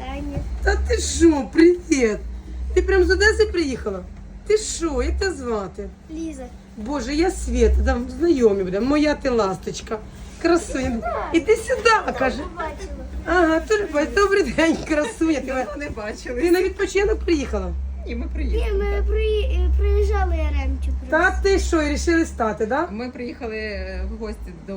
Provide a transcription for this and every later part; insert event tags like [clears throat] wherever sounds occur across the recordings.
Таня. Та ти що, привіт! Ти прям з Одеси приїхала? Ти що, як тебе звати? Ліза. Боже, я Света, там знайомі буде. Моя ти ласточка. Красуня. Іди сюди, каже. Побачила. Ага, ти бач, добрий день, красуня. Ти, не бачили. ти на відпочинок приїхала? Ні, ми приїхали. Ні, ми при, е, приїжджали Яремчу. Та ти що, і рішили стати, да? Ми приїхали в гості до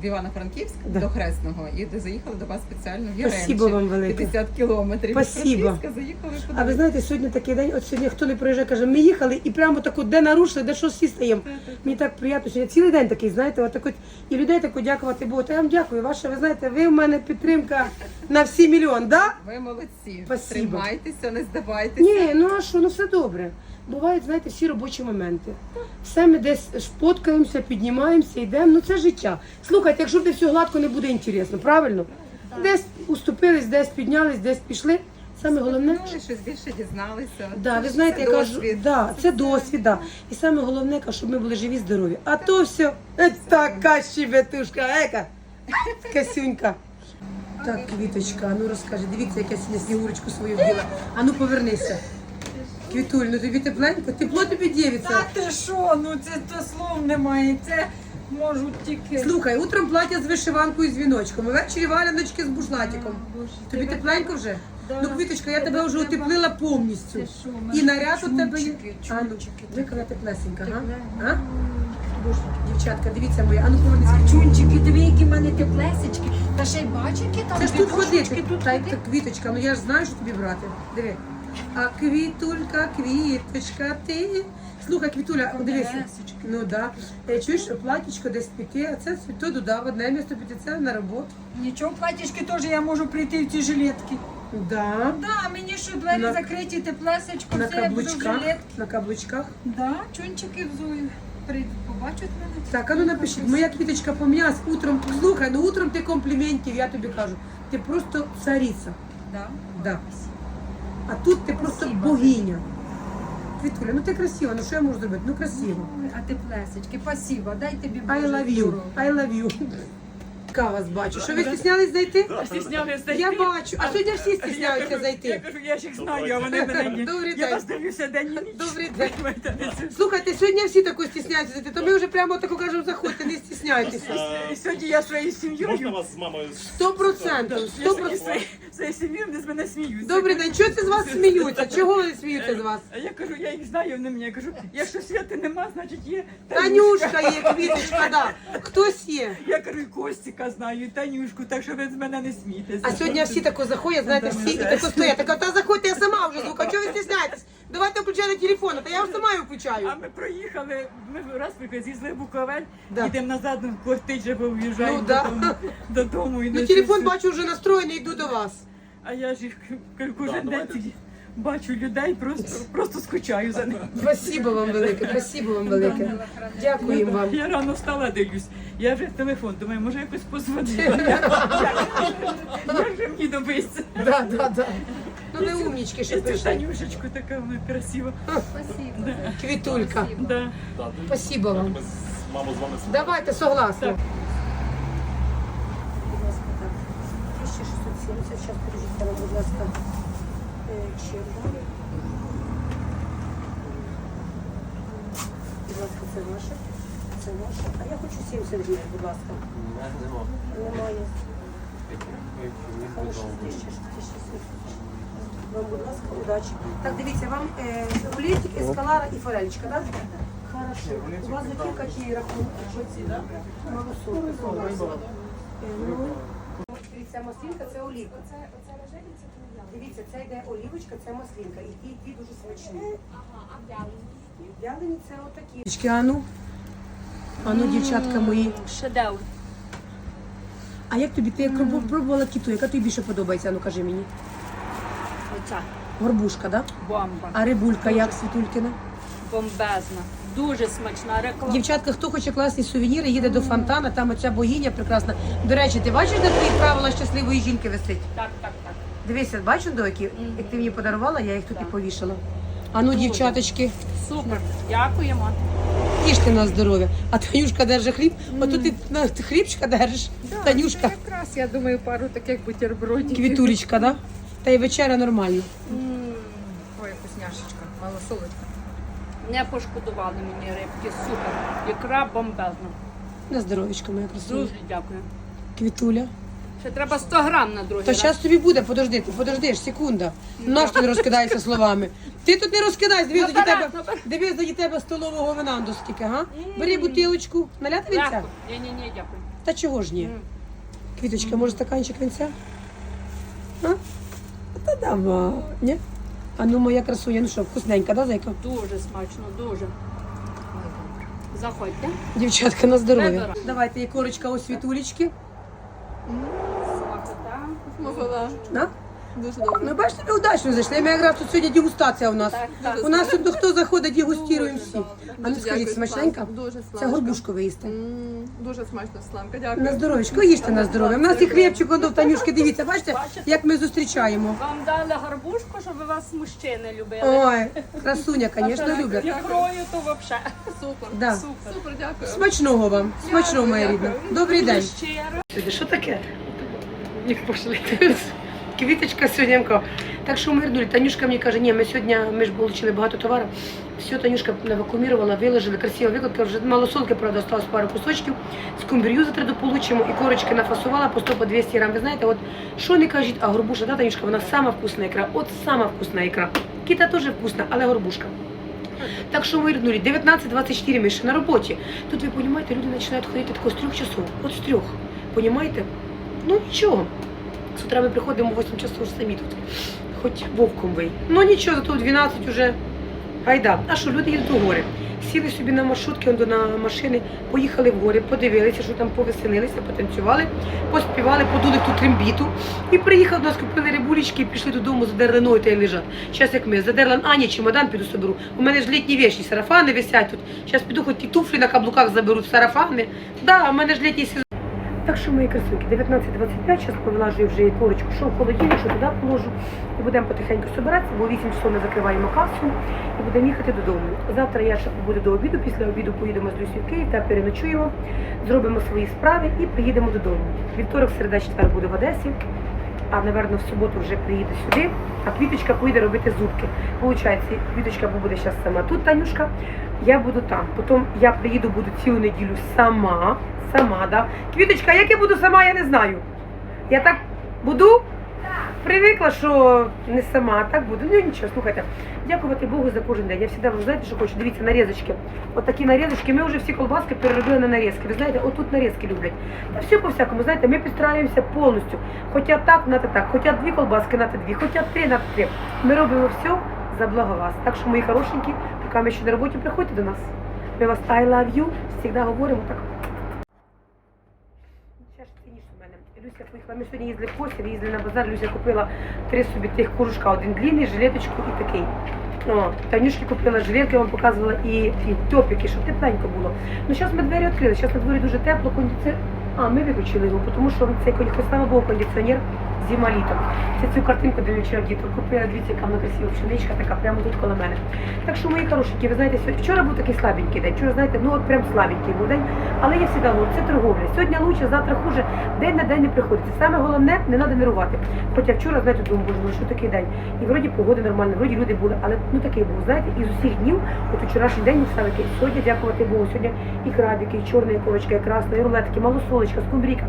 в Івано-Франківська, Да. до Хресного, і де заїхали до вас спеціально в Яремчі. Спасибо вам велике. 50 кілометрів. Спасибо. Від Франківська заїхали А ви подивитися. знаєте, сьогодні такий день, от сьогодні хто не приїжджає, каже, ми їхали і прямо таку, де нарушили, де що всі стаємо. Мені так приємно, що я цілий день такий, знаєте, от так от, і людей таку дякувати Богу. Та я вам дякую, ваша, ви знаєте, ви в мене підтримка на всі мільйон, да? Ви молодці. Спасибо. Тримайтеся, не здавайтеся. Ні, ну а що, ну все добре. Бувають, знаєте, всі робочі моменти. Все ми десь шпоткаємося, піднімаємося, йдемо. Ну це життя. Слухайте, якщо буде все гладко, не буде інтересно, правильно? Десь уступились, десь піднялись, десь пішли. Саме головне, щось більше дізналися. Да, ви знаєте, я кажу, досвід. да, це досвід, да. І саме головне, кажу, щоб ми були живі, здорові. А то все, е, така щебетушка, ека, касюнька. Так, квіточка, ну розкажи, дивіться, як я сьогодні снігурочку свою вділа. А ну повернися. Квітуль, ну тобі тепленько, тепло тобі дівиться. Та ти що, ну це то слов немає, це можуть тільки. Слухай, утром плаття з вишиванкою і з віночком, ввечері валяночки з бушлатиком. Боже, Тобі тебе- тепленько вже? Да. Ну, квіточка, я тебе вже утеплила повністю. Ти що, І мене наряд у тебе є. чунчики, А ну, теплесенька, га? А? Боже, дівчатка, дивіться моя, а ну повернися. А чунчики, диви, які в мене теплесечки. Та ще й бачу, там Це ж тут ходити. Та й та квіточка, ну я ж знаю, що тобі брати. Диви. А квітулька, квіточка, ти. Слухай, квітуля, дивися. Ну да. Е, Чуєш, платічко десь піти, а це то туди, в одне місто піти, це на роботу. Нічого, платічки теж я можу прийти в ці жилетки. Да. Да, мені що двері На- закриті, теплесечко, На все, я буду в каблучках. жилетки. На каблучках. Да, чунчики взую. Прийдуть, побачать мене. Так, а ну напишіть, моя квіточка пом'яс утром. Слухай, ну утром ти компліментів, я тобі кажу. Ти просто цариця. Да. Да. А тут ти просто Спасибо. богиня. Квітуля, ну ти красива, ну що я можу зробити? Ну красиво. Ой, А теплесечки, спасибо, дай тобі I Боже love you. здоров'я. I love you. Яка вас бачу. Що ви стіснялись зайти? Стіснялися зайти. Я бачу. А сьогодні всі Я стісняються Я зайти. кажу, я ж їх знаю, а вони мене ні. Добрий Я день. вас дивлюся день і ніч. Добрий день. Знаєте, це- Слухайте, сьогодні всі тако стісняються зайти, то ми вже прямо тако кажемо, заходьте, не стісняйтеся. І Сьогодні я своєю Можна сім'єю. вас з мамою? Сто процентів, Я сто сьогодні процентів. своєю- своєю сім'єю вони з мене сміються. Добрий день, чого це з вас сміються? Чого вони сміються з вас? А я кажу, я їх знаю, вони мені. Я кажу, якщо святи нема, значить є Танюшка є, квіточка, да. Хтось є. Я кажу, і Костіка знаю, і Танюшку, так що ви з мене не смійтеся. А сьогодні всі тако заходять, знаєте, всі і тако стоять. Так, та заходьте, я сама вже звука. Чого ви стісняєтесь? Давайте включайте телефон, та я вже сама його включаю. А ми проїхали, ми раз приїхали, з'їздили в Буковель, Да. їдемо назад, ну, кортить же виїжджаємо Ну, да. додому, додому. І Ну телефон щось- бачу вже настроєний, йду до вас. А я ж їх кажу, кожен Да, день давайте. Бачу людей, просто, просто скучаю за ними. Спасибо вам велике, спасибо вам велике. Дякую вам. Я рано встала, дивлюсь. Я вже в телефон, думаю, може якось позвонити. Як же мені добитися? Да, да, да. Ну ви умнічки, що цю прийшли. Танюшечку така вона красива. Квітулька. Да. Да, Спасибо вам. Ми з вами Давайте, согласна. Так. 1670, зараз будь ласка, черга. Будь ласка, це ваше, це ваше. А я хочу 70 гривень, будь ласка. Немає. Хорошо, 1600. Вам, будь ласка, удачі. Так, дивіться, вам е, рулетик, ескалара і форелечка, так? Хорошо. У вас закілька ті рахунки. Малосолка, согласна. Е, ну, Дивіться, маслінка це олівка. Дивіться, це йде олівочка, це маслінка. І ті, і ті дуже смачні. Вялені це отакі. Ану. Ану, дівчатка мої. Шедевр. А як тобі? Ти як пробу- пробувала кіту? Яка тобі більше подобається? Ану, кажи мені. Оця Горбушка, да? бомба. А рибулька як світулькина? Бомбезна. Дуже смачна реклама. Дівчатка, хто хоче класні сувеніри, їде до фонтана, там оця богиня прекрасна. До речі, ти бачиш, де твої правила щасливої жінки висить? Так, так. Дивися, бачиш до які? Як ти мені подарувала, я їх тут і повішала. А ну, дівчаточки, Супер. Дякуємо. їжте на здоров'я. А Танюшка держить хліб, отут ти на ти хлібчика держиш. Танюшка, Якраз, я думаю, пару таких бутербродів. квітулечка, да? Та й вечеря нормальна. Ой, вкусняшечка, малосолодка. Не пошкодували мені рибки, супер. Ікра бомбезна. На здоров'ячко, моя красуня. Дуже дякую. Квітуля. Ще треба 100 грам на другий То раз. зараз тобі буде, подожди, ти подождиш, секунда. Наш ти не розкидаєшся словами. Ти тут не розкидайся, дивись, до Наперед, тебе, дивись, до тебе столового вина до скільки, га? Бери бутилочку, наляти вінця? Дякую. Ні-ні-ні, дякую. Та чого ж ні? Квіточка, може стаканчик вінця? А? Та давай, ні? А ну моя красуня, ну що, вкусненька, да, зайка? Дуже смачно, дуже. Заходьте. Дівчатка, на здоров'я. Вибирай. Давайте, є корочка у світулечки. Смакота. Дуже добре. Ну, бачите, ми удачно зайшли. Ми якраз тут сьогодні дегустація у нас. Так. У нас тут хто заходить, дегустуємо всі. А ну скажіть, смачненька? Дуже Це Славка. горбушку ви їсте. М, Дуже смачно, Славка, На дякую. здоров'ячко, їжте на здоров'я. У нас і хлібчик, он до Танюшки, дивіться, бачите, як ми зустрічаємо. Вам дали гарбушку, щоб вас мужчини любили. Ой, красуня, звісно, люблять. Ікрою то взагалі. Супер. Да. Супер. Супер, дякую. Смачного вам, смачного, моя рідна. Добрий день. Щиро. Що таке? Як пошли. Квіточка сьогодні. Так що ми рнули. Танюшка мені каже, ні, ми сьогодні, ми ж отримали багато товару. Все, Танюшка навакумірувала, виложили, красиво викладка, вже мало солки, правда, осталось пару кусочків. Скумбрію завтра дополучимо і корочки нафасувала по 100 по 200 грам. Ви знаєте, от що не кажіть, а горбуша, да, Танюшка, вона сама вкусна ікра. От сама вкусна ікра. Кіта теж вкусна, але горбушка. Так що ми рнули. 19-24 ми ще на роботі. Тут ви розумієте, люди починають ходити тако з трьох часов. От з трьох. Понімаєте? Ну нічого. З утра ми приходимо 8 часов самі тут. Хоч вовком вий. Ну нічого, зато в 12 вже гайда. А що, люди їдуть у гори. Сіли собі на маршрутки, на машини, поїхали в гори, подивилися, що там повеселилися, потанцювали, поспівали, подули ту трембіту. І приїхав до нас, купили рибулечки і пішли додому, задерли ноги та й лежать. Зараз як ми, задерла Аня, чемодан піду соберу. У мене ж літні віші, сарафани висять тут. Зараз піду хоч ті туфлі на каблуках заберу, сарафани. Да, у мене ж літній сезон. Так мої красунки, 19.25, зараз повилажую вже і корочку, що в що туди положу. І будемо потихеньку збиратися, бо 8 часов ми закриваємо касу і будемо їхати додому. Завтра я ще побуду до обіду, після обіду поїдемо з Люсі в Київ та переночуємо, зробимо свої справи і приїдемо додому. Вівторок, середа, четвер буде в Одесі, а, напевно, в суботу вже приїде сюди, а Квіточка поїде робити зубки. Получається, Квіточка буде зараз сама тут, Танюшка, я буду там. Потім я приїду, буду цілу неділю сама, сама, да. Квіточка, як я буду сама, я не знаю. Я так буду? Привикла, що не сама, так буду. Ну нічого, слухайте. Дякувати Богу за кожен день. Я завжди вам знаєте, що хочу. Дивіться, нарізочки. От такі нарізочки. Ми вже всі колбаски переробили на нарізки. Ви знаєте, отут нарізки люблять. Та все по всякому, знаєте, ми підстраюємося повністю. Хоча так, нате так, хоча дві колбаски, нате дві, хоча три, нате три. Ми робимо все за благо вас. Так що, мої хорошенькі, поки ми ще на роботі, приходьте до нас. Ми вас I love you, завжди говоримо так. Ще ж цінніше в мене. Люся поїхала. Ми сьогодні їздили в Косів, їздили на базар. Люся купила три собі тих кожушка, один длинний, жилеточку і такий. О, Танюшки купила жилетки, я вам показувала і, і топіки, щоб тепленько було. Ну зараз ми двері відкрили, зараз на дворі дуже тепло, кондиціонер. А, ми виключили його, тому що цей слава Богу, кондиціонер зима літо. Це цю картинку де вчора діток купила, дивіться, яка вона красива пшеничка, така прямо тут коло мене. Так що, мої хорошенькі, ви знаєте, сьогодні- вчора був такий слабенький день. Вчора, знаєте, ну от прям слабенький був день. Але я завжди говорю, це торговля. Сьогодні лучше, завтра хуже. День на день не приходиться. Саме головне, не треба нервувати. Хоча вчора, знаєте, думаю, боже, ну що такий день? І вроді погода нормальна, вроді люди були, але ну такий був, знаєте, із усіх днів, от вчорашній день став який. Сьогодні, дякувати Богу, сьогодні і крабики, і чорна корочка, і красна, і рулетки, малосолочка, скумбріка.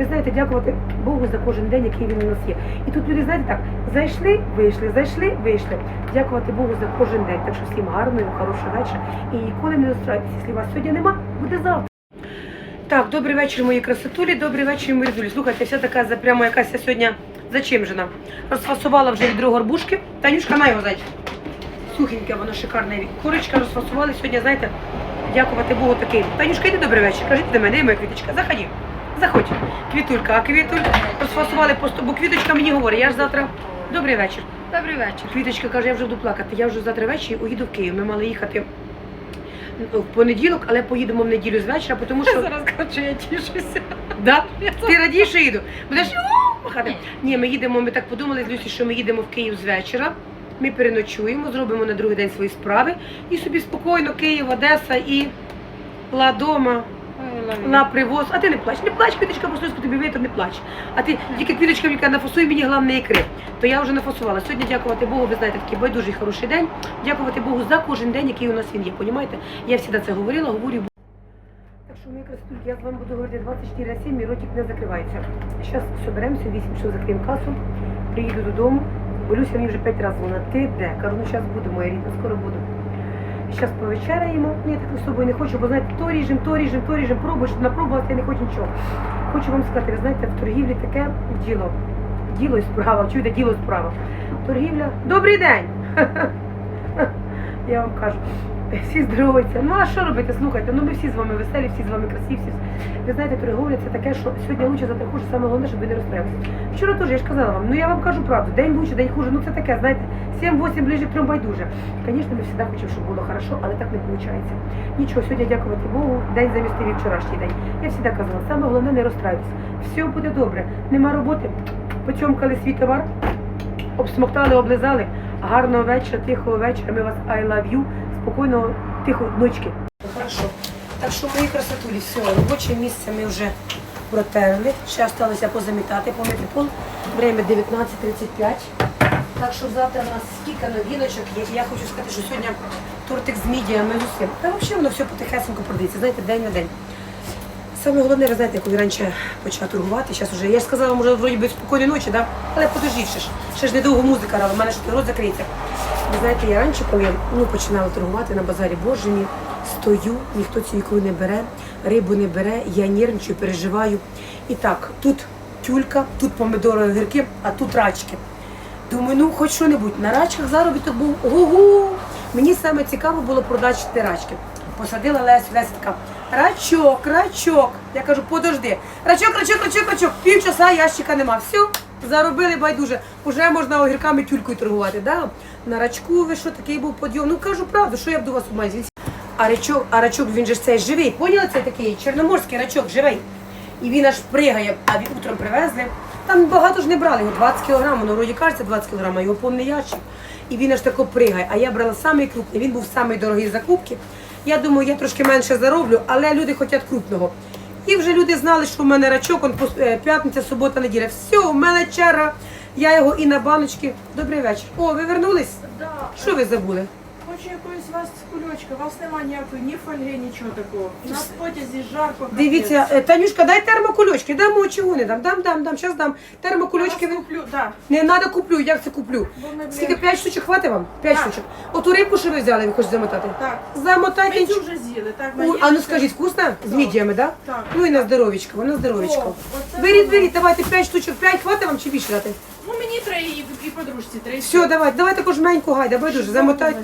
Ви знаєте, дякувати Богу за кожен день, який він у нас є. І тут люди, знаєте, так, зайшли, вийшли, зайшли, вийшли. Дякувати Богу за кожен день. Так що всім гарного, хорошого вечора. І ніколи не розстраюйтеся, якщо вас сьогодні нема, буде завтра. Так, добрий вечір, мої красотулі, добрий вечір, мої рідулі. Слухайте, вся така прямо якась я сьогодні зачем же нам? Розфасувала вже відро горбушки. Танюшка, на його зайчик. Сухеньке, воно шикарне. Курочка розфасували сьогодні, знаєте, дякувати Богу такий. Танюшка, йди добрий вечір. Кажіть до мене, моя квіточка, заходи. Заходь. Квітулька, а квітулька розфасували просто, бо квіточка мені говорить, я ж завтра. Добрий вечір. Добрий вечір. Квіточка каже, я вже буду плакати. Я вже завтра ввечері уїду в Київ. Ми мали їхати в понеділок, але поїдемо в неділю з вечора, тому що. [laughs] Зараз кажу, я тішуся. Да? Ти радіше їду? Будеш махати? Ні, ми їдемо, ми так подумали з Люсі, що ми їдемо в Київ з вечора. Ми переночуємо, зробимо на другий день свої справи і собі спокійно Київ, Одеса і Ладома. На привоз. А ти не плач. Не плач, квіточка, просто тобі витер, не плач. А ти тільки квіточка мені каже, нафасуй мені головне ікри. То я вже нафасувала. Сьогодні, дякувати Богу, ви знаєте, такий байдужий хороший день. Дякувати Богу за кожен день, який у нас він є. Понімаєте? Я завжди це говорила, говорю. Так що ми красотульки, я з вами буду говорити 24 на 7, мій ротик не закривається. Зараз соберемося, 8 часов закриємо касу, приїду додому. Болюся мені вже 5 разів, вона ти де? Кажу, ну зараз буду, моя рідна, скоро буду. Зараз повечеряємо. Ні, так з собою не хочу, бо знаєте, то ріжем, то ріжем, то ріжем, пробуєш, напробувати я не хочу нічого. Хочу вам сказати, ви знаєте, в торгівлі таке діло. Діло і справа, чуєте, діло і справа. Торгівля. Добрий день! [laughs] Я вам кажу, всі здоровуються. Ну а що робити? Слухайте, ну ми всі з вами веселі, всі з вами красиві. Всі... Ви знаєте, торговля це таке, що сьогодні лучше, завтра хуже, саме головне, щоб ви не розстраювалися. Вчора теж я ж казала вам, ну я вам кажу правду, день лучше, день хуже. Ну це таке, знаєте, 7-8 ближе к трьом байдуже. Звісно, ми завжди хочемо, щоб було хорошо, але так не виходить. Нічого, сьогодні дякувати Богу, день замістив і вчорашній день. Я завжди казала, саме головне не розстраюватися. Все буде добре. Нема роботи, поцьомкали свій товар, обсмоктали, облизали. Гарного вечора, тихого вечора. Ми вас I love you. Спокійного, тихої ночки. Хорошо. Так що мої красотулі, все, робоче місце ми вже протерли. Ще залишилося позамітати, помити пол. Время 19.35. Так що завтра у нас скільки новіночок є. Я хочу сказати, що сьогодні тортик з мідіями з усім. Та взагалі воно все потихесенько продається, знаєте, день на день. Саме головне, ви знаєте, коли раніше почала торгувати, зараз вже, я ж сказала, може, вроді би спокійної ночі, да? але подождіть, ще ж, ще ж недовго музика грала, в мене що рот закриється. Ви знаєте, я раніше, коли ну, починала торгувати на базарі, боже стою, ніхто цю ікру не бере, рибу не бере, я нервничаю, переживаю. І так, тут тюлька, тут помидори, огірки, а тут рачки. Думаю, ну хоч що-небудь. На рачках заробіток був ого. Мені саме цікаво було продати рачки. Посадила Лесю, Леся така, рачок, рачок. Я кажу, подожди. Рачок, рачок, рачок, рачок. Півчаса ящика нема. Все, заробили байдуже. Уже можна огірками тюлькою торгувати. Да? На рачку ви що такий був подйом? Ну кажу правду, що я буду вас обмазати. А рачок, а рачок він же цей живий. Поняли цей такий чорноморський рачок живий. І він аж пригає, а він утром привезли. Там багато ж не брали, його 20 кг, воно вроді кажеться 20 кг, його повний ящик. І він аж тако пригає. А я брала самий крупний, він був самий дорогий закупки. Я думаю, я трошки менше зароблю, але люди хочуть крупного. І вже люди знали, що в мене рачок, он е, п'ятниця, субота, неділя. Все, в мене черга. Я його і на баночки. Добрий вечір. О, ви вернулись? Да, Що ви забули? Хочу якоїсь у вас кульочка. У вас нема ніякої ні фольги, нічого такого. На потязі жарко. капець. Дивіться, е, Танюшка, дай термокульочки, дамо чого не дам. Дам, дам, дам, зараз дам. Я Термокульочки. ви- куплю, да. Не треба куплю, як це куплю? Бо ми, блін, Скільки п'ять штучок хватить вам? П'ять Так. штучок. Оту рибку, що ви взяли, ви хочете замотати? Так. Замотайте. Ми цю вже з'їли, так? У, а ну скажіть, вкусно? З мідіями, так? Так. Ну і на здоровічко, на О, здоровічко. оце Беріть, воно. беріть, давайте п'ять штучок, п'ять хватить вам чи більше дати? Ну мені три і, і подружці три. Все, давай, давайте кожменьку гайда, байдуже, замотайте.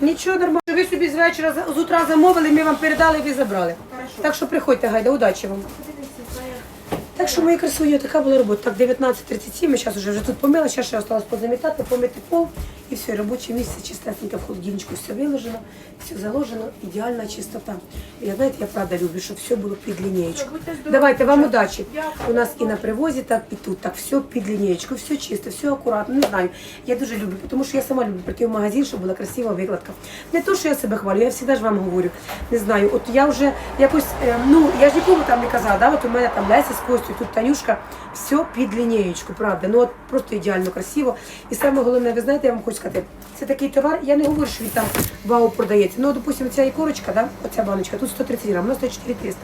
Нічого нормально. Ви собі з вечора, з утра замовили, ми вам передали, ви забрали. Хорошо. Так що приходьте, гайда, удачі вам. Так що мої красуні, така була робота. Так, 19.37, ми зараз вже, вже тут помила, ще ще осталось позамітати, помити пол. І все, робоче місце чистесеньке в холодильничку, все виложено, все заложено, ідеальна чистота. Я, знаєте, я правда люблю, щоб все лінієчку. Будьте здорові, Давайте, вам. Дякую. У нас і на привозі, так і тут. Так, все під лінієчку, все чисто, все акуратно. Не знаю. Я дуже люблю, тому що я сама люблю прийти в магазин, щоб була красива викладка. Не то, що я себе хвалю, я завжди ж вам говорю. Не знаю, от я вже якось, е, ну я ж нікому там не казала, да, от у мене там Леся з Костю, тут Танюшка, все під лінієчку, правда. Ну от просто ідеально красиво. І саме головне, ви знаєте, я вам хочу сказати, це такий товар, я не говорю, що він там вау продається. Ну, допустимо, ця ікорочка, да, оця баночка, тут 130 грам, вона стоїть 4300.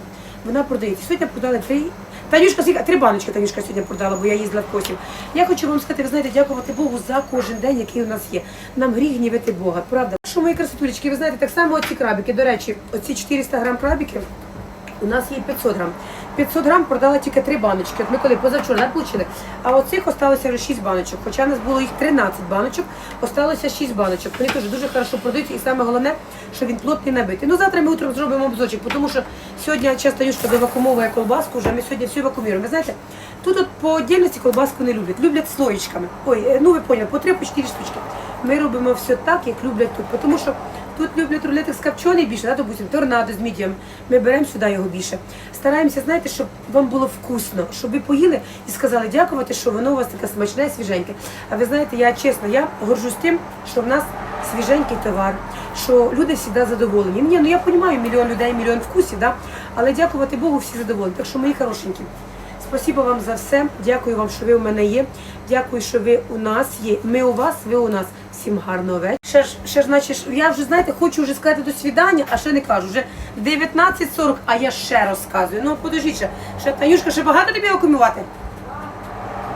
Вона продається. Сьогодні продали три. Танюшка? Три баночки Танюшка сьогодні продала, бо я їздила в Косів. Я хочу вам сказати, ви знаєте, дякувати Богу за кожен день, який у нас є. Нам гріх гнівити Бога, правда? Що мої красотулечки, ви знаєте, так само оці крабики. До речі, оці 400 грам крабиків. У нас є 500 грам. 500 грам продала тільки три баночки. От ми коли позавчора не получили. А оцих осталося вже 6 баночок. Хоча в нас було їх 13 баночок, осталося 6 баночок. Вони теж дуже хорошо продають. І саме головне, що він плотний набитий. Ну завтра ми утром зробимо обзорчик, тому що сьогодні часто Юшка довакумовує колбаску, вже ми сьогодні всю вакуумуємо. Ви знаєте, тут от по отдельності колбаску не люблять. Люблять слоєчками. Ой, е, ну ви поняли, по 3 по 4 штучки. Ми робимо все так, як люблять тут. Тому що Тут люблять рулети з копчений більше, да, допустим, торнадо з мідієм. Ми беремо сюди його більше. Стараємося, знаєте, щоб вам було вкусно, щоб ви поїли і сказали дякувати, що воно у вас таке смачне, свіженьке. А ви знаєте, я чесно, я горжусь тим, що в нас свіженький товар, що люди завжди задоволені. Ні, ну я розумію, мільйон людей, мільйон вкусів, да? Але дякувати Богу, всі задоволені. Так що, мої хорошенькі, спасибо вам за все. Дякую вам, що ви у мене є. Дякую, що ви у нас є. Ми у вас, ви у нас. Всім гарного вечора. Ще ж, ще ж, значить, я вже, знаєте, хочу вже сказати до свідання, а ще не кажу. Вже 19.40, а я ще розказую. Ну, подождіть ще. Ще, Танюшка, ще багато тобі окумувати?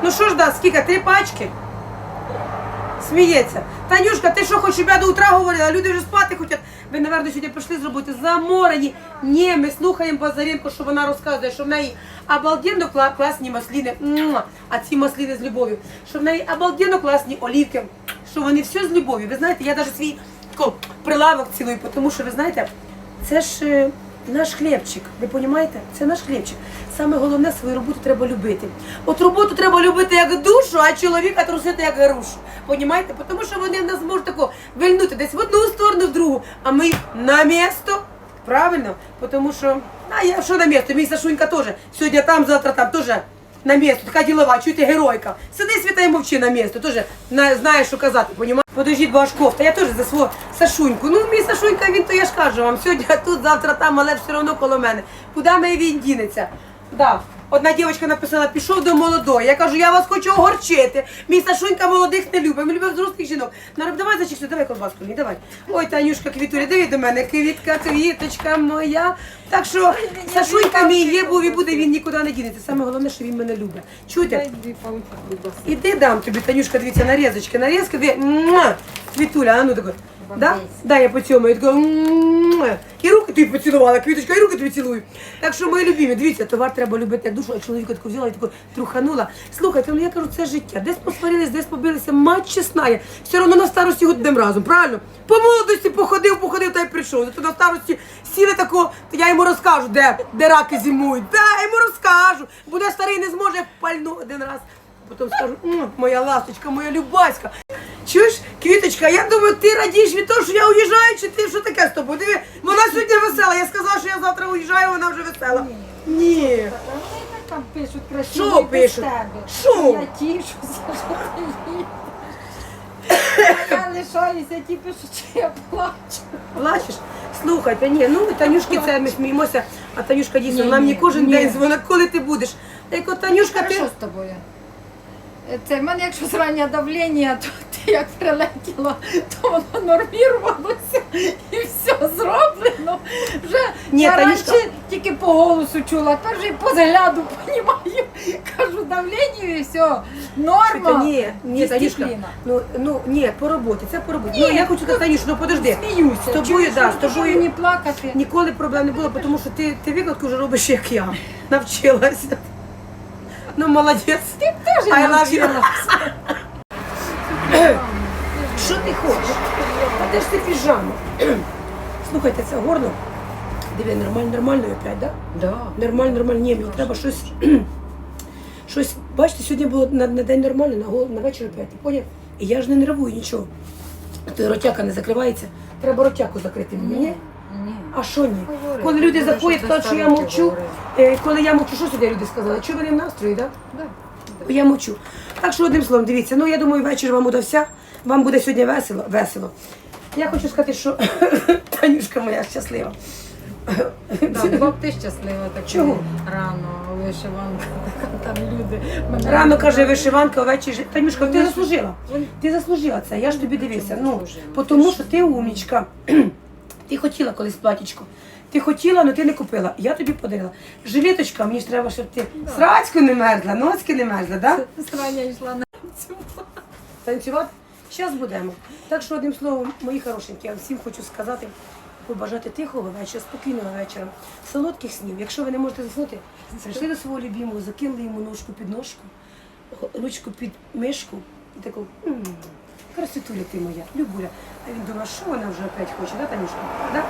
Ну що ж, да, скільки? Три пачки? Сміється. Танюшка, ти що хоч я до утра говорила? Люди вже спати хочуть. Ви, напевно, сьогодні прийшли з роботи заморені. Ні, ми слухаємо Базаренко, що вона розказує, що в неї обалденно класні масліни. А ці масліни з любов'ю. Що в неї обалденно класні олівки. Що вони все з любов'ю. Ви знаєте, я навіть свій прилавок цілую, тому що ви знаєте, це ж е, наш хлібчик. Ви розумієте? Це наш хлібчик. Саме головне свою роботу треба любити. От роботу треба любити як душу, а чоловіка трусити як грушу. Понімаєте? Тому що вони в нас можуть тако вильнути десь в одну сторону, в другу, а ми на місто. Правильно? Тому що, а я що на місто? Мій Сашунька теж. Сьогодні там, завтра там теж на місто. Така ділова, чуєте, геройка. Сиди світа і мовчи на місто. Теж на- знаєш, що казати, понімаєш? Подождіть, Башков, та я теж за свого Сашуньку. Ну, мій Сашунька, він то я ж кажу вам. Сьогодні [laughs] тут, завтра там, але все одно коло мене. Куди ми він дінеться? Да. Одна дівчинка написала, пішов до молодої. Я кажу, я вас хочу огорчити. Мій Сашунька молодих не любить. Ми любимо взрослих жінок. Народ, давай зачекай, давай колбаску, мені, давай. Ой, Танюшка, квітуля, диви до мене, квітка, квіточка моя. Так що Сашунька мій є, був і буде, він нікуди не дінеться. Саме головне, що він мене любить. Чуєте? Іди дам тобі, Танюшка, дивіться, нарізочки, нарізки. Муа! Квітуля, а ну тако. Да? Да, я поцьомаю. Тако, муа! І руки тобі поцілувала, квіточка, і руки тобі цілую. Так що, мої любимі, дивіться, товар треба любити як душу, а чоловіка таку взяла і таку труханула. Слухайте, ну я кажу, це життя. Десь посварились, десь побилися, мать чесна є. Все одно на старості годимо разом, правильно? По молодості походив, походив та й прийшов. Зато на старості сіли тако, я йому розкажу, де, де раки зимують. Да, я йому розкажу. Буде старий, не зможе як пальну один раз. Потім скажу, «М, моя ласточка, моя любаська. Чуєш, квіточка, я думаю, ти радієш від того, що я уїжджаю, чи ти що таке з тобою? Диви, вона сьогодні весела. Я сказала, що я завтра уїжджаю, вона вже весела. Ні. Там пишуть красиво. Що пишуть? Що? Я тішуся, що ти їдеш. А Я лишаюся, ті пишуть, що я плачу. Плачеш? Слухайте, ні, ну Танюшки, це ми сміємося, а Танюшка дійсно, Ні, вона мені ні, кожен ні. день дзвонить, коли ти будеш. Я кажу, Танюшка, ти. Що з тобою? Це в мене, якщо зрання давлення, то як прилетіла, то воно нормірувалося і все зроблено. Вже Ні, я раніше тільки по голосу чула, тепер вже і по взгляду [laughs] понімаю. Кажу, давлення і все. Та Норма. ні, ні, Танюшка, дисципліна. ну, ну, ні, по роботі, це по роботі. Ну, я хочу сказати, Танюш, ну подожди. Сміюся. З тобою, Чуєш, да, з що тобою мені плакати. ніколи проблем не було, тому що ти, ти викладку вже робиш, як я. Навчилася. [laughs] Ну, молодець. Ти теж I love you. навчилася. [clears throat] Що ти хочеш? А де ж ти піжама? [clears throat] Слухайте, це горло. Диви, нормально, нормально опять, да? Да. Нормально, нормально. Ні, мені треба щось. [clears throat] щось. Бачите, сьогодні було на, на день нормально, на, гол- на вечір опять. Ти поняв? І я ж не нервую нічого. То ротяка не закривається. Треба ротяку закрити мені. Ні? Ні. А що ні? Говори. Коли люди Говори, заходять, що кажуть, що я мовчу. говори. Е, коли я мовчу, що сюди люди сказали? Чого вони в настрої, так? Да. Я мовчу. Так що одним словом, дивіться, ну я думаю, вечір вам удався. Вам буде сьогодні весело. весело. Я хочу сказати, що [coughs] Танюшка моя щаслива. Да, була б ти щаслива так Чого? рано, вишиванка, там люди. Мене Рано каже вишиванка, жи- Танюшка, ти заслужила. Ти заслужила це. Я ж тобі дивився. Ну, тому що ти умнічка. [clears throat] Ти хотіла колись платічко. Ти хотіла, але ти не купила. Я тобі подарила. Жилеточка, мені ж треба, щоб ти срацьку не мерзла, носки не мерзла, так? Да? Страня йшла на цю. танцювати. Зараз будемо. Так що, одним словом, мої хорошенькі, я всім хочу сказати, побажати тихого вечора, спокійного вечора, солодких снів. Якщо ви не можете заснути, прийшли до свого любимого, закинули йому ножку під ножку, ручку під мишку і таку «М, красотуля ти моя, любуля. А він думає, що вона вже опять хоче, да, Танюшка? Да?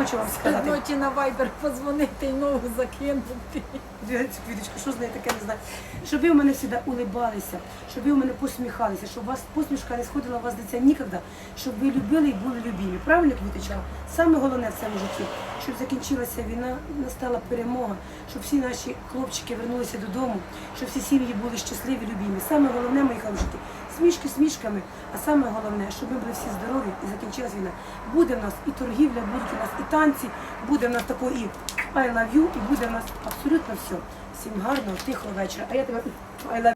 Хочу вам сказати. Ночі на вайбер позвонити і ногу закинути. Дивіться, квіточка, що з нею таке не знаю. Щоб ви в мене завжди улибалися, щоб ви у мене посміхалися, щоб у вас посмішка не сходила у вас лиця ніколи, щоб ви любили і були любимі. Правильно, квіточка? Саме головне в цьому житті, щоб закінчилася війна, настала перемога, щоб всі наші хлопчики вернулися додому, щоб всі сім'ї були щасливі, любимі. Саме головне, мої хорошики, смішки смішками, а саме головне, щоб ми були всі здорові і закінчилась війна. Буде в нас і торгівля, будуть у нас і танці, буде в нас такої і I love you і буде у нас абсолютно все. Всім гарного, тихого вечора. А я тебе I love